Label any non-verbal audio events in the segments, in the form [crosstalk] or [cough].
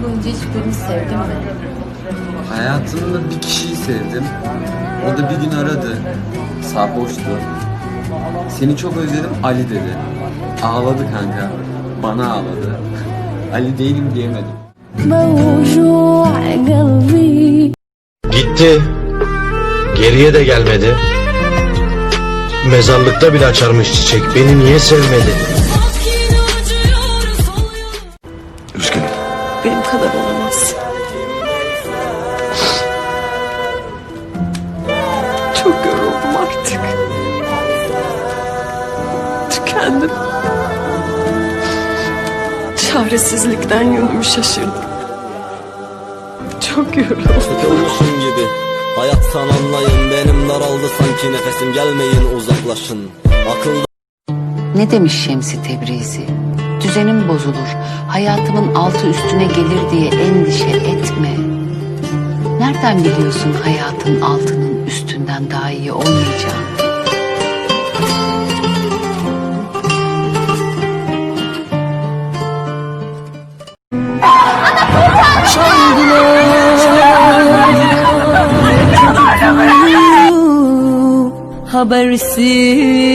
Hayatın boyunca hiçbirini sevdin mi? Hayatımda bir kişiyi sevdim. O da bir gün aradı. Sarhoştu. Seni çok özledim Ali dedi. Ağladı kanka. Bana ağladı. [laughs] Ali değilim diyemedim. Gitti. Geriye de gelmedi. Mezarlıkta bile açarmış çiçek. Beni niye sevmedi? Benim kadar olamaz. Çok yoruldum artık. Tükendim. Çaresizlikten yönümü şaşırdım. Çok yoruldum. Gibi Hayattan anlayın benim daraldı sanki nefesim gelmeyin uzaklaşın Akılda Ne demiş Şemsi Tebrizi? Düzenim bozulur, hayatımın altı üstüne gelir diye endişe etme. Nereden biliyorsun hayatın altının üstünden daha iyi olmayacağını? Penceresiz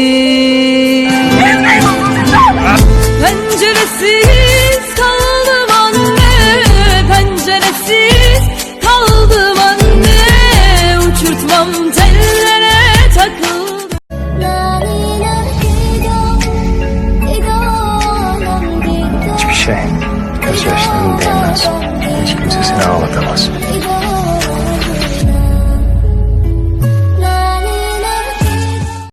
Hiçbir şey gözyaşlarını değmez. Hiç kimse seni ağlatamaz.